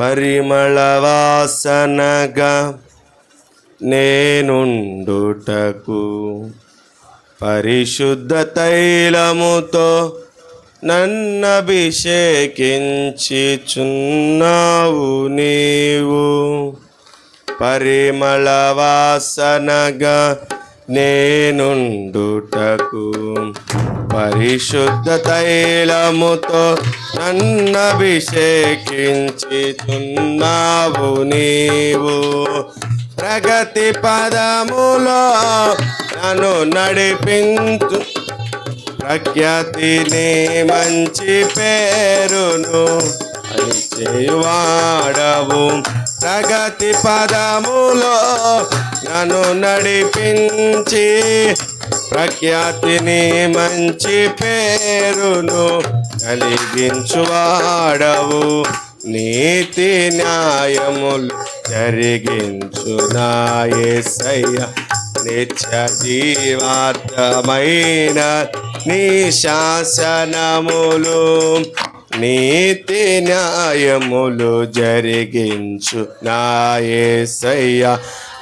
పరిమళవాసనగా నేనుండుటకు పరిశుద్ధ తైలముతో నన్నభిషేకించిచున్నావు నీవు. పరిమళవాసనగా నేనుండుటకు పరిశుద్ధ తైలముతో నన్నభిషేకించుతున్నావు నీవు. ప్రగతి పదములో నన్ను నడిపించు. ప్రఖ్యాతిని మంచి పేరును అని చేయువాడవు ప్రగతి పదములో నన్ను నడిపించి ప్రఖ్యాతిని మంచి పేరును కలిగించువాడవు. నీతి న్యాయములు జరిగించు నాయసయ్య నిత్య జీవార్థమైన నీ శాసనములు నీతి న్యాయములు జరిగించు నాయసయ్య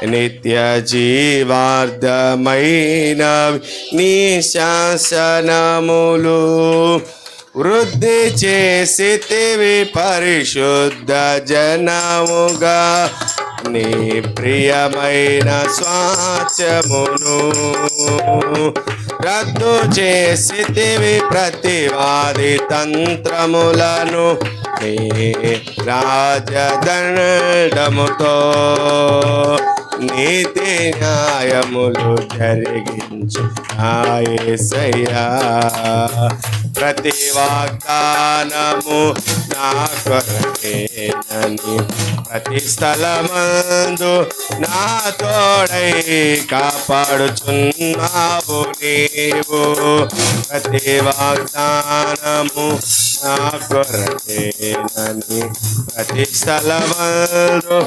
నిత్య జీవార్థమైన నీ శాసనములు వృద్ధి చేసితివి పరిశుద్ధ జనముగా నీ ప్రియమైన స్వాచమును రద్దు చేసితివి ప్రతివాది తంత్రములను నీ రాజదండముతో నీతి న్యాయములు జరిగించు నాయసయ్యా ప్రతి వాగ్దానము నా కొరకేనని ప్రతి స్థలమందు నా తోడై కాపాడుచున్నావు నీవు. ప్రతి వాగ్దానము నా కొరకేనని ప్రతి స్థలమందు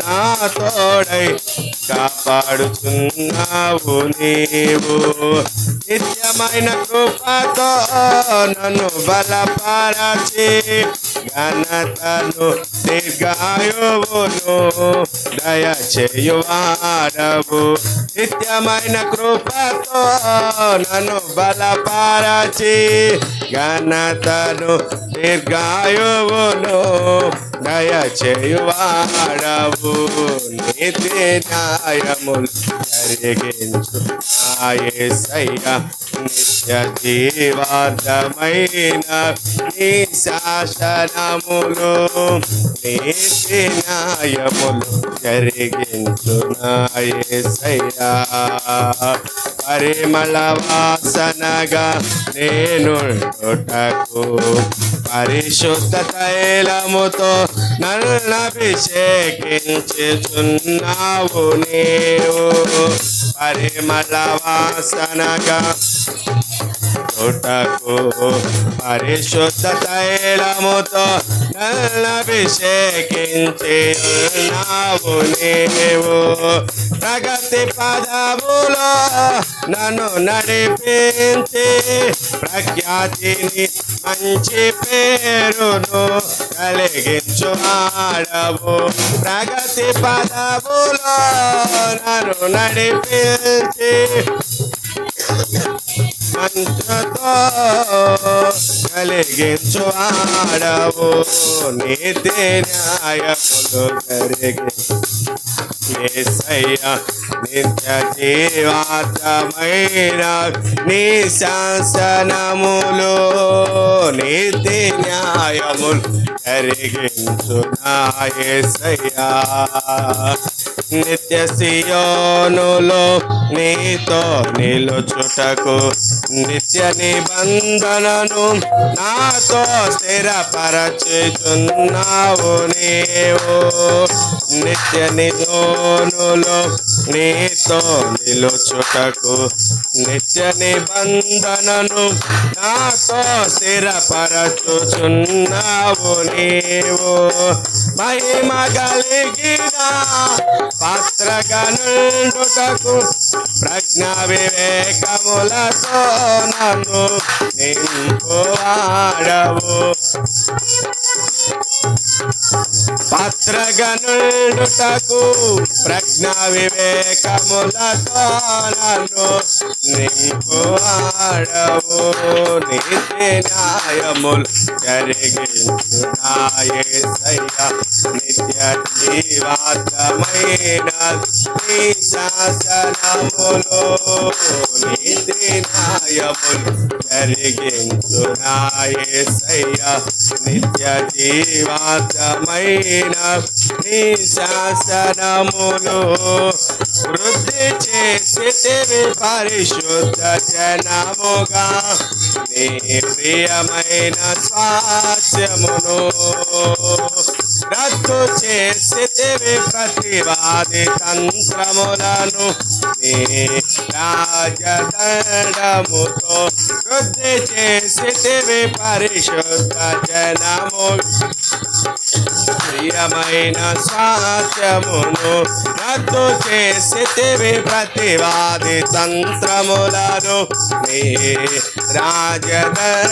నా తోడై కాపాడుచున్నావు నీవు. నిత్యమైన కృపతో నన్ను బలపరచి ఘనతను దీర్ఘాయువును దయ చేయువాడవు. నిత్యమైన కృపతో నన్ను బలపరచి ఘనతను దీర్ఘాయువును దయ చేయువాడవు. నీతి న్యాయములు జరిగించు. నాయసయ్య నిత్య జీవార్థమైన నీ శాసనములు నీతి న్యాయములు జరిగించు నాయసయ్య పరిమళ వాసనగా నేను పరిశుద్ధ తైలముతో నన్ను అభిషేకించుచున్నావు నీవు. పరిమళ వాసనగా. తోటకు పరిశుద్ధ తైలముతో నల్లభిషేకించి ఉన్నావు నీవు. ప్రగతి పదములో నన్ను నడిపించి ప్రఖ్యాతిని మంచి పేరును కలిగించు ఆడవు. ప్రగతి పదవులో నన్ను నడిపించి మంచుతో కలిగించు ఆడవు. నీతి న్యాయములు జరిగి ఏసయ్యా నిత్య జీవాతమైన నీ శాసనములు నీతి న్యాయములు జరిగించు నా ఏసయ్యా నిత్య సియోనులో నీతో నిలుచుటకు నిత్య నిబంధనను నాతో స్థిరపరచుచున్నావు నీవు. నిత్య నిధోనులో నీతో నిలుచుటకు నిత్య నిబంధనను నాతో స్థిరపరచుచున్నావు నీవు. మహిమ కలిగిన పాత్రగా ప్రజ్ఞ వివేకములతో నన్ను నింపువాడవు. పాత్రగనుడుటకు ప్రజ్ఞ వివేకములతో నన్ను నింపువాడవు. నీతి న్యాయములు జరిగించున్నాయేసయ్య నిత్య జీవాత్మైన నీ శాసనములు నీతి న్యాయములు జరిగించున్నాయేసయ్య నిత్య జీవాతమైన నీ శాసనములు వృద్ధి చేసి పరిశుద్ధ జనముగా నీ ప్రియమైన స్వాస్యమును రద్దు చేసితివి ప్రతివాది తంత్రములను నీ రాజదండముతో వృద్ధి చేసితివి పరిశుద్ధ జనము. ప్రియమైన స్వాస్థ్యమును రద్దు చేసితివి ప్రతివాది తంత్రములను నీ రాజదండముతో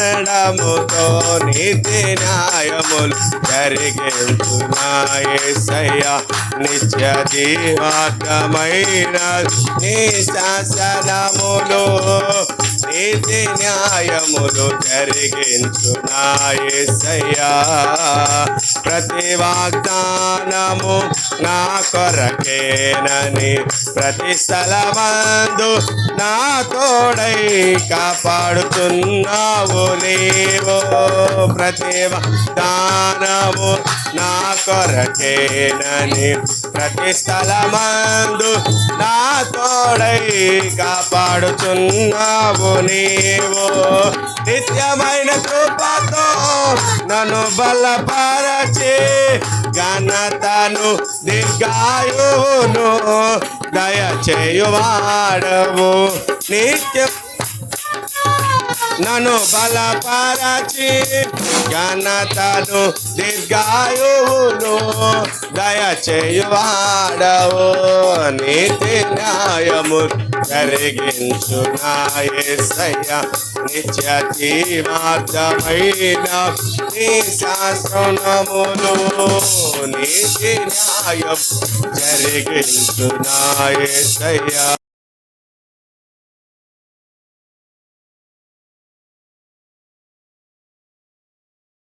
నీతి న్యాయములు జరిగించున్నాయేసయ్య నిత్య జీవాత్మైన నీ శాసనములు నీతి న్యాయములు జరిగించున్నాయేసయ్యా ప్రతి వాగ్దానము నా కొరకేనని ప్రతి స్థలమందు నా తోడై కాపాడుతున్నావు నీవు. ప్రతి వాగ్దానము నా కొరకేనని ప్రతి స్థలమందు నా తోడై కాపాడుతున్నావు నీవు నిత్యమైన కృపతో నన్ను బలపరచి ఘనతను దీర్ఘాయువును దయచేయువాడవు. నిత్య నన్ను బలపరచి ఘనతను దీర్ఘాయువును దయచేయువాడవు. నీతి న్యాయము జరిగించు నాయసయ్య నిత్య మార్గమైన నీ శాస్త్రములు నీతి న్యాయం జరిగించు నాయసయ్య